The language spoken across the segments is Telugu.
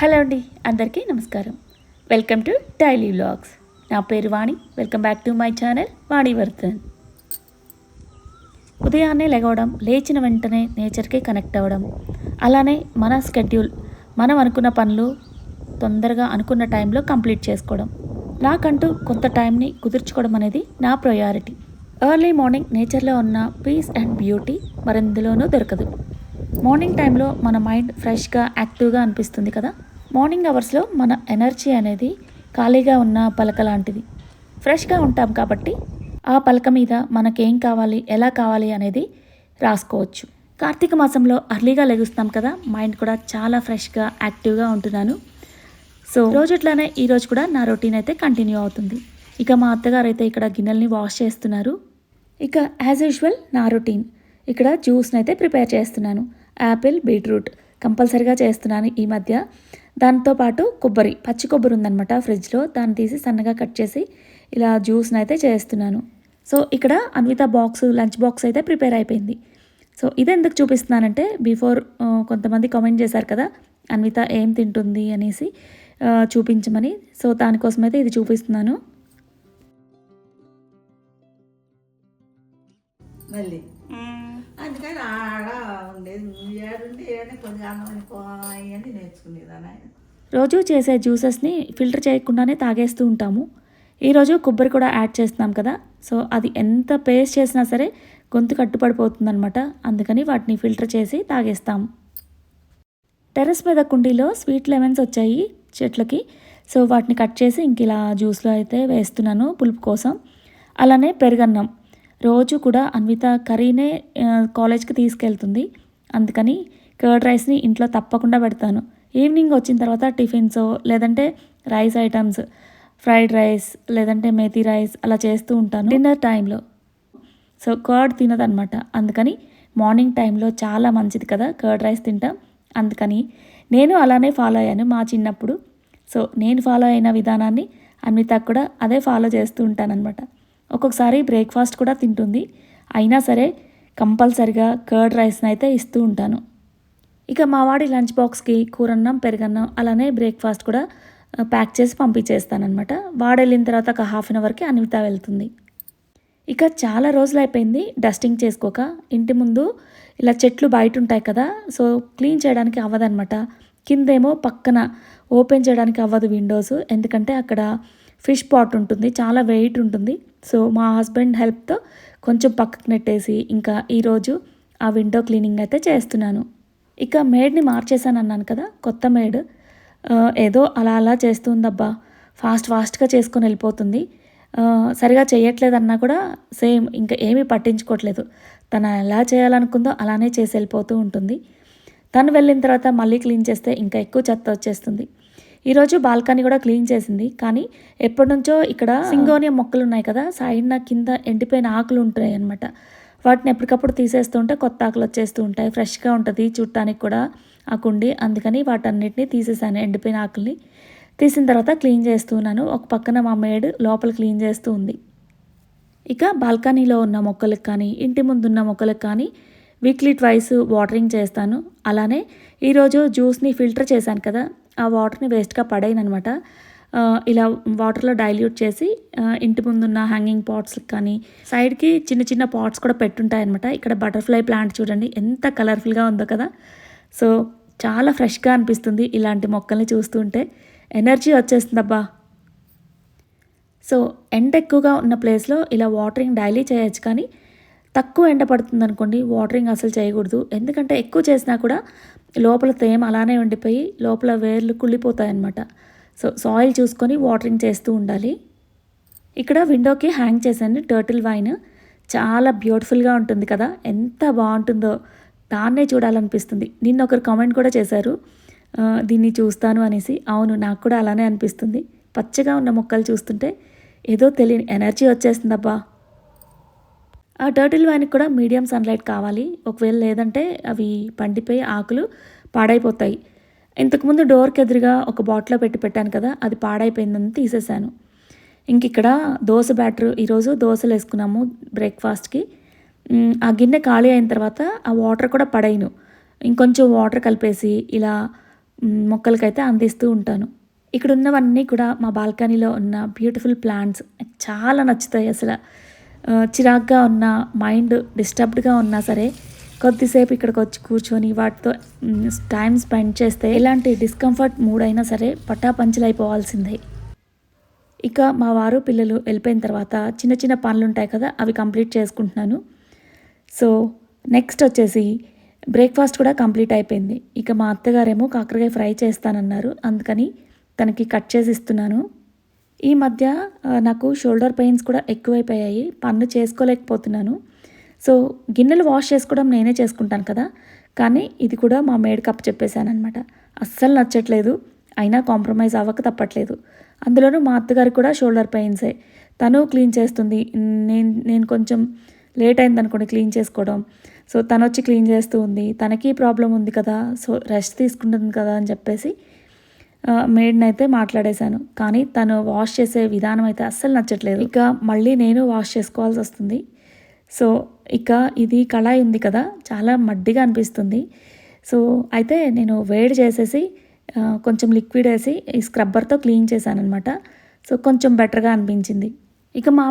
హలో అండి అందరికీ నమస్కారం. Welcome to daily vlogs. నా పేరు Vani welcome back to my channel Vani Vardhan. ఉదయాన్నే లెగవడం లేచిన వెంటనే నేచర్కి కనెక్ట్ అవ్వడం అలానే మన స్కెడ్యూల్ మనం అనుకున్న పనులు తొందరగా అనుకున్న టైంలో కంప్లీట్ చేసుకోవడం నాకంటూ కొంత టైంని కుదుర్చుకోవడం అనేది నా ప్రయారిటీ. ఎర్లీ మార్నింగ్ నేచర్లో ఉన్న పీస్ అండ్ బ్యూటీ మరెందులోనూ దొరకదు. మార్నింగ్ టైంలో మన మైండ్ ఫ్రెష్గా యాక్టివ్గా అనిపిస్తుంది కదా? మార్నింగ్ అవర్స్లో మన ఎనర్జీ అనేది ఖాళీగా ఉన్న పలక లాంటిది. ఫ్రెష్గా ఉంటాం కాబట్టి ఆ పలక మీద మనకేం కావాలి ఎలా కావాలి అనేది రాసుకోవచ్చు. కార్తీక మాసంలో అర్లీగా లెగుస్తాం కదా మైండ్ కూడా చాలా ఫ్రెష్గా యాక్టివ్గా ఉంటున్నాను. సో రోజుట్లానే ఈరోజు కూడా నా రొటీన్ అయితే కంటిన్యూ అవుతుంది. ఇక మా అత్తగారు అయితే ఇక్కడ గిన్నెల్ని వాష్ చేస్తున్నారు. ఇక యాజ్ యూజువల్ నా రొటీన్. ఇక్కడ జ్యూస్ని అయితే ప్రిపేర్ చేస్తున్నాను. Apple beetroot. కంపల్సరీగా చేస్తున్నాను ఈ మధ్య. దాంతోపాటు కొబ్బరి పచ్చి కొబ్బరి ఉందన్నమాట ఫ్రిడ్జ్లో. దాన్ని తీసి సన్నగా కట్ చేసి ఇలా జ్యూస్ని అయితే చేస్తున్నాను. సో ఇక్కడ అన్విత బాక్స్ లంచ్ బాక్స్ అయితే ప్రిపేర్ అయిపోయింది. సో ఇది ఎందుకు చూపిస్తున్నానంటే బిఫోర్ కొంతమంది కామెంట్ చేశారు కదా అన్విత ఏం తింటుంది అనేసి చూపించమని. సో దానికోసం అయితే ఇది చూపిస్తున్నాను. మళ్ళీ? అందుకని ఆడ ఉండేది ఏడుండి ఏడని కొన్ని అన్నం అని నేర్చుకునేదాన్ని ఆయన. రోజు చేసే జ్యూసెస్ని ఫిల్టర్ చేయకుండానే తాగేస్తూ ఉంటాము. ఈరోజు కొబ్బరి కూడా యాడ్ చేస్తున్నాం కదా. సో అది ఎంత పేస్ట్ చేసినా సరే గొంతు కట్టుపడిపోతుందన్నమాట అందుకని వాటిని ఫిల్టర్ చేసి తాగేస్తాం. టెర్రస్ మీద కుండీలో స్వీట్ లెమన్స్ వచ్చాయి చెట్లకి. సో వాటిని కట్ చేసి ఇంక ఇలా జ్యూస్లో అయితే వేస్తున్నాను పులుపు కోసం. అలానే పెరుగన్నం. రోజు కూడా అన్విత కర్రీనే కాలేజ్కి తీసుకెళ్తుంది. అందుకని కర్డ్ రైస్ని ఇంట్లో తప్పకుండా పెడతాను. ఈవినింగ్ వచ్చిన తర్వాత టిఫిన్స్ లేదంటే రైస్ ఐటమ్స్ ఫ్రైడ్ రైస్ లేదంటే మేతి రైస్ అలా చేస్తూ ఉంటాను. డిన్నర్ టైంలో. సో కర్డ్ తినదనమాట. అందుకని మార్నింగ్ టైంలో చాలా మంచిది కదా కర్డ్ రైస్ తింటాం. అందుకని నేను అలానే ఫాలో అయ్యాను మా చిన్నప్పుడు. సో నేను ఫాలో అయిన విధానాన్ని అన్విత కూడా అదే ఫాలో చేస్తూ ఉంటానన్నమాట. ఒక్కొక్కసారి బ్రేక్ఫాస్ట్ కూడా తింటుంది. అయినా సరే కంపల్సరిగా కర్డ్ రైస్ని అయితే ఇస్తూ ఉంటాను. ఇక మా వాడి లంచ్ బాక్స్కి కూరన్నం పెరుగన్నం అలానే బ్రేక్ఫాస్ట్ కూడా ప్యాక్ చేసి పంపించేస్తానమాట వాడు వెళ్ళిన తర్వాత ఒక హాఫ్ అన్ అవర్కి అనిత వెళ్తుంది. ఇక చాలా రోజులు అయిపోయింది డస్టింగ్ చేసుకోక. ఇంటి ముందు ఇలా చెట్లు బయట ఉంటాయి కదా సో క్లీన్ చేయడానికి అవ్వదనమాట కిందేమో పక్కన ఓపెన్ చేయడానికి అవ్వదు విండోస్ ఎందుకంటే అక్కడ ఫిష్ పాట్ ఉంటుంది చాలా వెయిట్ ఉంటుంది. సో మా హస్బెండ్ హెల్ప్తో కొంచెం పక్కకు నెట్టేసి ఇంకా ఈరోజు ఆ విండో క్లీనింగ్ అయితే చేస్తున్నాను. ఇక మేడ్ని మార్చేసాను అన్నాను కదా కొత్త మేడ్. ఏదో అలా అలా చేస్తుందబ్బా. ఫాస్ట్ ఫాస్ట్గా చేసుకొని వెళ్ళిపోతుంది. సరిగా చేయట్లేదన్నా కూడా సేమ్ ఇంకా ఏమీ పట్టించుకోవట్లేదు. తను ఎలా చేయాలనుకుందో అలానే చేసి వెళ్ళిపోతూ ఉంటుంది. తను వెళ్ళిన తర్వాత మళ్ళీ క్లీన్ చేస్తే ఇంకా ఎక్కువ చెత్త వచ్చేస్తుంది. ఈరోజు బాల్కనీ కూడా క్లీన్ చేసింది కానీ ఎప్పటి నుంచో ఇక్కడ సింగోనియం మొక్కలు ఉన్నాయి కదా సైడ్న కింద ఎండిపోయిన ఆకులు ఉంటాయి అనమాట వాటిని ఎప్పటికప్పుడు తీసేస్తుంటే కొత్త ఆకులు వచ్చేస్తూ ఉంటాయి. ఫ్రెష్గా ఉంటుంది చూడటానికి కూడా ఆ కుండి. అందుకని వాటన్నిటిని తీసేసాను. ఎండిపోయిన ఆకుల్ని తీసిన తర్వాత క్లీన్ చేస్తున్నాను. ఒక పక్కన మా మేడ్ లోపల క్లీన్ చేస్తూ ఉంది. ఇక బాల్కనీలో ఉన్న మొక్కలకు కానీ ఇంటి ముందున్న మొక్కలకు కానీ వీక్లీ ట్వైస్ వాటరింగ్ చేస్తాను. అలానే ఈరోజు జ్యూస్ని ఫిల్టర్ చేశాను కదా. ఆ వాటర్ని వేస్ట్గా పడేయను అనమాట ఇలా వాటర్లో డైల్యూట్ చేసి ఇంటి ముందున్న హ్యాంగింగ్ పాట్స్కి కానీ సైడ్కి చిన్న చిన్న పాట్స్ కూడా పెట్టుంటాయన్నమాట. ఇక్కడ బటర్ఫ్లై ప్లాంట్ చూడండి ఎంత కలర్ఫుల్గా ఉందో కదా. సో చాలా ఫ్రెష్గా అనిపిస్తుంది ఇలాంటి మొక్కల్ని చూస్తుంటే. ఎనర్జీ వచ్చేస్తుందబ్బా. సో ఎండ ఎక్కువగా ఉన్న ప్లేస్లో ఇలా వాటరింగ్ డైలీ చేయొచ్చు కానీ తక్కువ ఎండ పడుతుంది అనుకోండి వాటరింగ్ అసలు చేయకూడదు. ఎందుకంటే ఎక్కువ చేసినా కూడా లోపల తేమ అలానే ఉండిపోయి లోపల వేర్లు కుళ్ళిపోతాయి అన్నమాట సో సాయిల్ చూసుకొని వాటరింగ్ చేస్తూ ఉండాలి. ఇక్కడ విండోకి హ్యాంగ్ చేశాను టర్టిల్ వైన్. చాలా బ్యూటిఫుల్గా ఉంటుంది కదా ఎంత బాగుంటుందో దాన్నే చూడాలనిపిస్తుంది. నిన్న ఒకరు కామెంట్ కూడా చేశారు దీన్ని చూస్తాను అనేసి. అవును నాకు కూడా అలానే అనిపిస్తుంది. పచ్చగా ఉన్న మొక్కలు చూస్తుంటే ఏదో తెలియని ఎనర్జీ వచ్చేస్తుందబ్బా. ఆ టర్టిల్ వైన్కి కూడా మీడియం సన్లైట్ కావాలి. ఒకవేళ లేదంటే అవి పండిపోయి ఆకులు పాడైపోతాయి. ఇంతకుముందు డోర్కి ఎదురుగా ఒక బాటిల్లో పెట్టి పెట్టాను కదా అది పాడైపోయిందని తీసేశాను. ఇంక ఇక్కడ దోశ బ్యాటర్ ఈరోజు దోశలు వేసుకున్నాము బ్రేక్ఫాస్ట్కి ఆ గిన్నె ఖాళీ అయిన తర్వాత ఆ వాటర్ కూడా పడైను ఇంకొంచెం వాటర్ కలిపేసి ఇలా మొక్కలకైతే అందిస్తూ ఉంటాను. ఇక్కడ ఉన్నవన్నీ కూడా మా బాల్కనీలో ఉన్న బ్యూటిఫుల్ ప్లాంట్స్ చాలా నచ్చుతాయి అసలు. చిరాగ్గా ఉన్న మైండ్ డిస్టర్బ్డ్గా ఉన్నా సరే కొద్దిసేపు ఇక్కడికి వచ్చి కూర్చొని వాటితో టైం స్పెండ్ చేస్తే ఎలాంటి డిస్కంఫర్ట్ మూడ్ అయినా సరే పటాపంచలైపోవాల్సిందే. ఇక మా వారు పిల్లలు వెళ్ళిపోయిన తర్వాత చిన్న చిన్న పనులు ఉంటాయి కదా అవి కంప్లీట్ చేసుకుంటున్నాను. సో నెక్స్ట్ వచ్చేసి బ్రేక్ఫాస్ట్ కూడా కంప్లీట్ అయిపోయింది. ఇక మా అత్తగారేమో కాకరకాయ ఫ్రై చేస్తానన్నారు అందుకని తనకి కట్ చేసి ఇస్తున్నాను. ఈ మధ్య నాకు షోల్డర్ పెయిన్స్ కూడా ఎక్కువైపోయాయి పన్ను చేసుకోలేకపోతున్నాను. సో గిన్నెలు వాష్ చేసుకోవడం నేనే చేసుకుంటాను కదా. కానీ ఇది కూడా మా మేడ్ కప్ చెప్పేశాను అనమాట అస్సలు నచ్చట్లేదు. అయినా కాంప్రమైజ్ అవ్వక తప్పట్లేదు. అందులోనూ మా అత్తగారికి కూడా షోల్డర్ పెయిన్సే. తను క్లీన్ చేస్తుంది. నేను నేను కొంచెం లేట్ అయింది అనుకోండి క్లీన్ చేసుకోవడం. సో తను వచ్చి క్లీన్ చేస్తూ ఉంది. తనకి ప్రాబ్లం ఉంది కదా. సో రెస్ట్ తీసుకుంటుంది కదా అని చెప్పేసి మేడ్ని అయితే మాట్లాడేశాను. కానీ తను వాష్ చేసే విధానం అయితే అస్సలు నచ్చట్లేదు. ఇక మళ్ళీ నేను వాష్ చేసుకోవాల్సి వస్తుంది. సో ఇక ఇది కళాయి ఉంది కదా చాలా మడ్డిగా అనిపిస్తుంది. సో అయితే నేను వేడి చేసేసి కొంచెం లిక్విడ్ వేసి ఈ స్క్రబ్బర్తో క్లీన్ చేశాను అనమాట సో కొంచెం బెటర్గా అనిపించింది. ఇక మా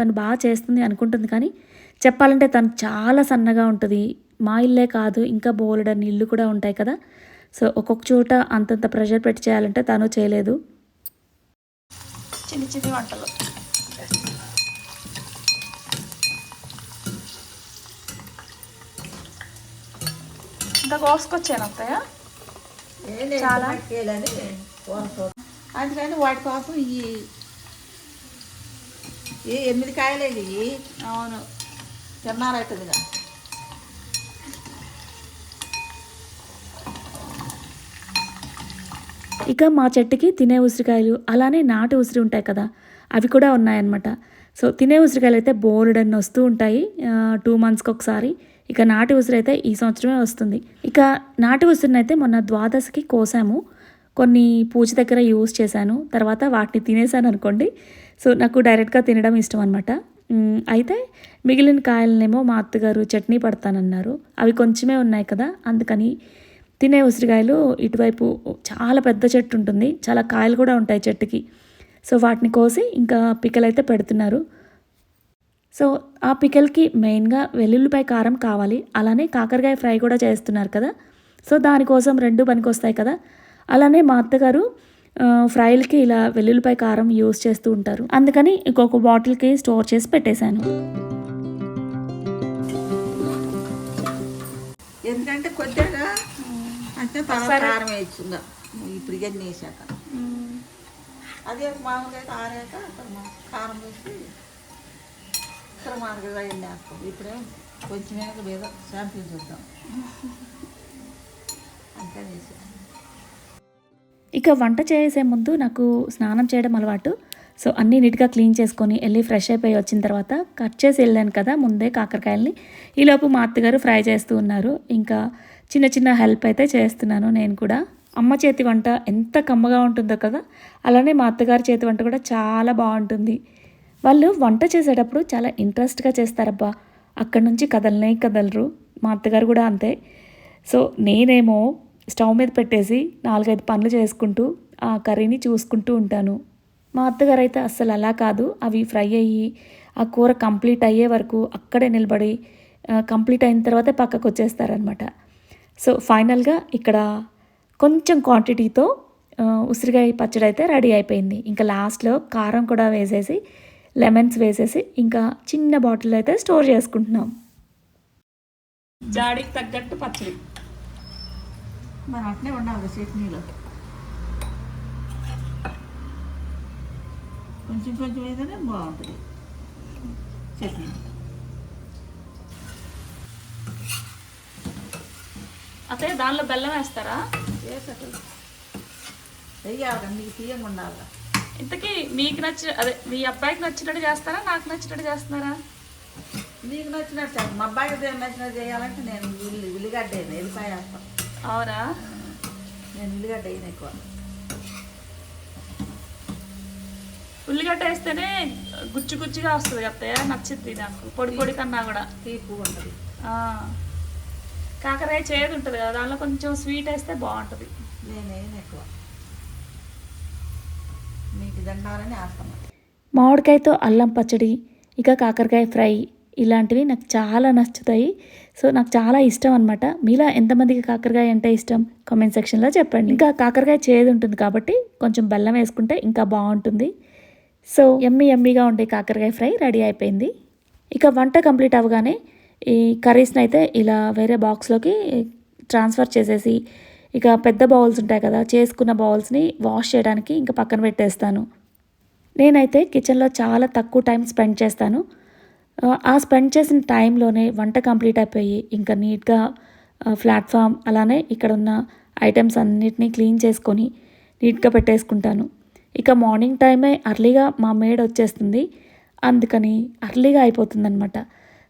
తను బాగా చేస్తుంది అనుకుంటుంది కానీ చెప్పాలంటే తను చాలా సన్నగా ఉంటుంది. మా ఇల్లే కాదు ఇంకా బోలెడని ఇల్లు కూడా ఉంటాయి కదా. సో ఒక్కొక్క చోట అంతంత ప్రెషర్ పెట్టి చేయాలంటే తను చేయలేదు. చిన్న చిన్న వంటలు. ఇంకా కోసుకొచ్చాను అత్తయ్య. చాలా. అందుకని వాటి కోసం ఈ ఈ ఎనిమిది కాయలే ఇవి? అవును. తిన్నారవుతుందిగా ఇక మా చెట్టుకి తినే ఉసిరికాయలు అలానే నాటు ఉసిరి ఉంటాయి కదా అవి కూడా ఉన్నాయన్నమాట. సో తినే ఉసిరికాయలు అయితే బోలెడన్ని వస్తూ ఉంటాయి. టూ మంత్స్కి ఒకసారి. ఇక నాటి ఉసిరి అయితే ఈ సంవత్సరమే వస్తుంది. ఇక నాటి ఉసిరినైతే అయితే మొన్న ద్వాదశికి కోసాము. కొన్ని పూజ దగ్గర యూజ్ చేశాను. తర్వాత వాటిని తినేసాను అనుకోండి. సో నాకు డైరెక్ట్గా తినడం ఇష్టం అనమాట అయితే మిగిలిన కాయలనేమో మా అత్తగారు చట్నీ పడతానన్నారు. అవి కొంచెమే ఉన్నాయి కదా అందుకని తినే ఉసిరికాయలు ఇటువైపు చాలా పెద్ద చెట్టు ఉంటుంది. చాలా కాయలు కూడా ఉంటాయి చెట్టుకి. సో వాటిని కోసి ఇంకా పిక్కలైతే పెడుతున్నారు. సో ఆ పిక్కలకి మెయిన్గా వెల్లుల్లిపాయ కారం కావాలి. అలానే కాకరకాయ ఫ్రై కూడా చేస్తున్నారు కదా. సో దానికోసం రెండు పనికొస్తాయి కదా. అలానే మా అత్తగారు ఫ్రైలకి ఇలా వెల్లుల్లిపాయ కారం యూస్ చేస్తూ ఉంటారు. అందుకని ఇంకొక బాటిల్కి స్టోర్ చేసి పెట్టేశాను. ఎందుకంటే కొద్దిగా అంటే కారం ఇప్పుడు వేసాక. అదే మామూలుగా ఆరాక కారం వేసి ఇక్కడ మామూలుగా వేస్తాం ఇప్పుడే కొంచెం ఏదో శాంపిల్ చూద్దాం. అంతే వేసాం ఇక వంట చేసే ముందు నాకు స్నానం చేయడం అలవాటు. సో అన్నీ నీట్గా క్లీన్ చేసుకొని వెళ్ళి ఫ్రెష్ అయిపోయి వచ్చిన తర్వాత కట్ చేసి వెళ్ళాను కదా ముందే కాకరకాయల్ని. ఈలోపు మా అత్తగారు ఫ్రై చేస్తూ ఉన్నారు. ఇంకా చిన్న చిన్న హెల్ప్ అయితే చేస్తున్నాను నేను కూడా. అమ్మ చేతి వంట ఎంత కమ్మగా ఉంటుందో కదా. అలానే మా అత్తగారి చేతి వంట కూడా చాలా బాగుంటుంది. వాళ్ళు వంట చేసేటప్పుడు చాలా ఇంట్రెస్ట్గా చేస్తారబ్బా. అక్కడి నుంచి కదలనే కదలరు. మా అత్తగారు కూడా అంతే. సో నేనేమో స్టవ్ మీద పెట్టేసి నాలుగైదు పనులు చేసుకుంటూ ఆ కర్రీని చూసుకుంటూ ఉంటాను. మా అత్తగారు అయితే అస్సలు అలా కాదు. అవి ఫ్రై అయ్యి ఆ కూర కంప్లీట్ అయ్యే వరకు అక్కడే నిలబడి కంప్లీట్ అయిన తర్వాతే పక్కకు వచ్చేస్తారనమాట సో ఫైనల్గా ఇక్కడ కొంచెం క్వాంటిటీతో ఉసిరికాయ పచ్చడి అయితే రెడీ అయిపోయింది. ఇంకా లాస్ట్లో కారం కూడా వేసేసి లెమన్స్ వేసేసి ఇంకా చిన్న బాటిల్ అయితే స్టోర్ చేసుకుంటున్నాం. జాడికి తగ్గట్టు పచ్చడి. మరి అట్నే ఉండాలి చట్నీలో. కొంచెం కొంచెం ఏదైనా బాగుంటుంది చట్నీ. అతే దానిలో బెల్లం వేస్తారా? వేసట్టు వెయ్యాలి మీకు తీయంగా ఉండాలి ఇంతకీ మీకు నచ్చిన అదే మీ అబ్బాయికి నచ్చినట్టు చేస్తారా? నాకు నచ్చినట్టు చేస్తున్నారా? నీకు నచ్చినట్టు. మా అబ్బాయికి నచ్చినట్టు చేయాలంటే నేను ఉల్లి ఉల్లిగడ్డ వేయను, ఎల్లిపాయ వేస్తాను. అవునా? నేను ఉల్లిగడ్డ వేయను ఎక్కువ. ఉల్లిగడ్డ వేస్తేనే గుచ్చి గుచ్చిగా వస్తుంది అత్తయ్య? నచ్చింది నాకు. పొడి పొడి కన్నా కూడా. తీపు ఉంటుంది. ఆ. కాకరకాయ చేదు ఉంటుంది కదా దానిలో కొంచెం స్వీట్ వేస్తే బాగుంటుంది. నేనేం ఎక్కువ. మీకు తింటారని మామిడికాయతో అల్లం పచ్చడి ఇక కాకరకాయ ఫ్రై ఇలాంటివి నాకు చాలా నచ్చుతాయి. సో నాకు చాలా ఇష్టం అనమాట మీలో ఎంతమందికి కాకరకాయ అంటే ఇష్టం? కామెంట్ సెక్షన్లో చెప్పండి. ఇంకా కాకరకాయ చేదు ఉంటుంది కాబట్టి కొంచెం బెల్లం వేసుకుంటే ఇంకా బాగుంటుంది. సో ఎమ్మి ఎమ్మిగా ఉండే కాకరకాయ ఫ్రై రెడీ అయిపోయింది. ఇక వంట కంప్లీట్ అవ్వగానే ఈ కర్రీస్ని అయితే ఇలా వేరే బాక్స్లోకి ట్రాన్స్ఫర్ చేసేసి ఇక పెద్ద బౌల్స్ ఉంటాయి కదా చేసుకున్న బౌల్స్ని వాష్ చేయడానికి ఇంకా పక్కన పెట్టేస్తాను. నేనైతే కిచెన్లో చాలా తక్కువ టైం స్పెండ్ చేస్తాను. ఆ, స్పెండ్ చేసిన టైంలోనే వంట కంప్లీట్ అయిపోయి ఇంకా నీట్గా ప్లాట్ఫామ్ అలానే ఇక్కడ ఉన్న ఐటమ్స్ అన్నిటినీ క్లీన్ చేసుకొని నీట్గా పెట్టేసుకుంటాను. ఇక మార్నింగ్ టైమే అర్లీగా మా మేడ్ వచ్చేస్తుంది. అందుకని అర్లీగా అయిపోతుందనమాట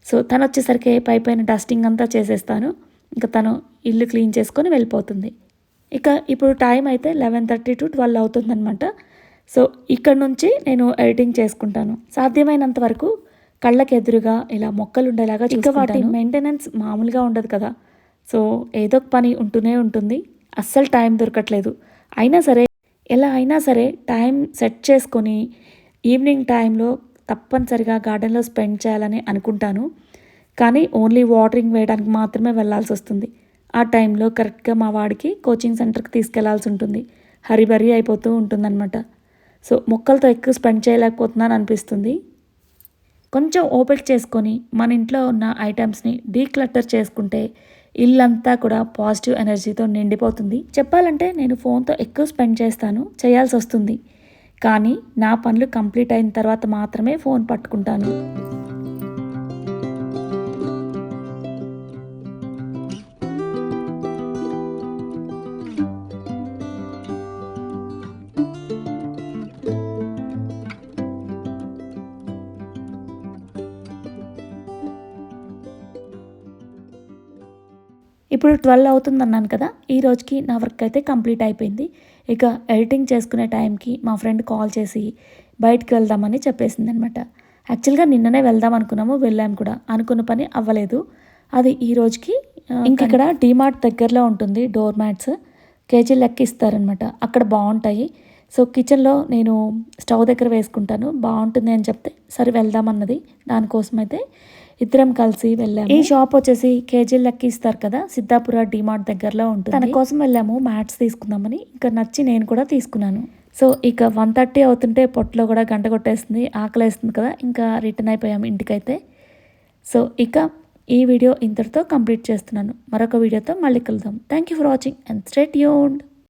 సో తను వచ్చేసరికి పై పైన డస్టింగ్ అంతా చేసేస్తాను. ఇంకా తను ఇల్లు క్లీన్ చేసుకొని వెళ్ళిపోతుంది. ఇక ఇప్పుడు టైం అయితే లెవెన్ థర్టీ టు ట్వెల్వ్ అవుతుందన్నమాట. సో ఇక్కడ నుంచి నేను ఎడిటింగ్ చేసుకుంటాను. సాధ్యమైనంత వరకు కళ్ళకి ఎదురుగా ఇలా మొక్కలు ఉండేలాగా ఇక వాటి మెయింటెనెన్స్ మామూలుగా ఉండదు కదా. సో ఏదో ఒక పని ఉంటూనే ఉంటుంది. అస్సలు టైం దొరకట్లేదు. అయినా సరే ఎలా అయినా సరే టైం సెట్ చేసుకొని ఈవినింగ్ టైంలో తప్పనిసరిగా గార్డెన్లో స్పెండ్ చేయాలని అనుకుంటాను. కానీ ఓన్లీ వాటరింగ్ వేయడానికి మాత్రమే వెళ్ళాల్సి వస్తుంది. ఆ టైంలో కరెక్ట్గా మా వాడికి కోచింగ్ సెంటర్కి తీసుకెళ్ళాల్సి ఉంటుంది. హరిబరి అయిపోతూ ఉంటుందన్నమాట. సో మొక్కలతో ఎక్కువ స్పెండ్ చేయలేకపోతున్నాను అనిపిస్తుంది. కొంచెం ఓపిక చేసుకొని మన ఇంట్లో ఉన్న ఐటమ్స్ని డీక్లటర్ చేసుకుంటే ఇల్లంతా కూడా పాజిటివ్ ఎనర్జీతో నిండిపోతుంది. చెప్పాలంటే నేను ఫోన్తో ఎక్కువ స్పెండ్ చేస్తాను చేయాల్సి వస్తుంది. కానీ నా పనులు కంప్లీట్ అయిన తర్వాత మాత్రమే ఫోన్ పట్టుకుంటాను. ఇప్పుడు ట్వెల్వ్ అవుతుంది అన్నాను కదా ఈ రోజుకి నా వర్క్ అయితే కంప్లీట్ అయిపోయింది. ఇక ఎడిటింగ్ చేసుకునే టైంకి మా ఫ్రెండ్ కాల్ చేసి బయటికి వెళ్దామని చెప్పేసింది అనమాట యాక్చువల్గా నిన్ననే వెళ్దాం అనుకున్నాము వెళ్ళాము కూడా. అనుకున్న పని అవ్వలేదు. అది ఈ రోజుకి ఇంక ఇక్కడ డీమార్ట్ దగ్గరలో ఉంటుంది డోర్ మ్యాట్స్ కేజీ లెక్క ఇస్తారనమాట. అక్కడ బాగుంటాయి. సో కిచెన్లో నేను స్టవ్ దగ్గర వేసుకుంటాను. బాగుంటుంది అని చెప్తే సరే వెళ్దామన్నది. దానికోసం అయితే ఇద్దరం కలిసి వెళ్ళాము. ఈ షాప్ వచ్చేసి కేజీ లెక్క ఇస్తారు కదా సిద్ధాపుర డిమార్ట్ దగ్గరలో ఉంటుంది. తన కోసం వెళ్ళాము మ్యాట్స్ తీసుకుందామని. ఇంకా నచ్చి నేను కూడా తీసుకున్నాను. సో ఇక వన్ థర్టీ అవుతుంటే పొట్టలో కూడా గంట కొట్టేస్తుంది ఆకలేస్తుంది కదా ఇంకా రిటర్న్ అయిపోయాము ఇంటికైతే. సో ఇక ఈ వీడియో ఇంతటితో కంప్లీట్ చేస్తున్నాను. మరొక వీడియోతో మళ్ళీ కలుద్దాం. Thank you for watching and stay tuned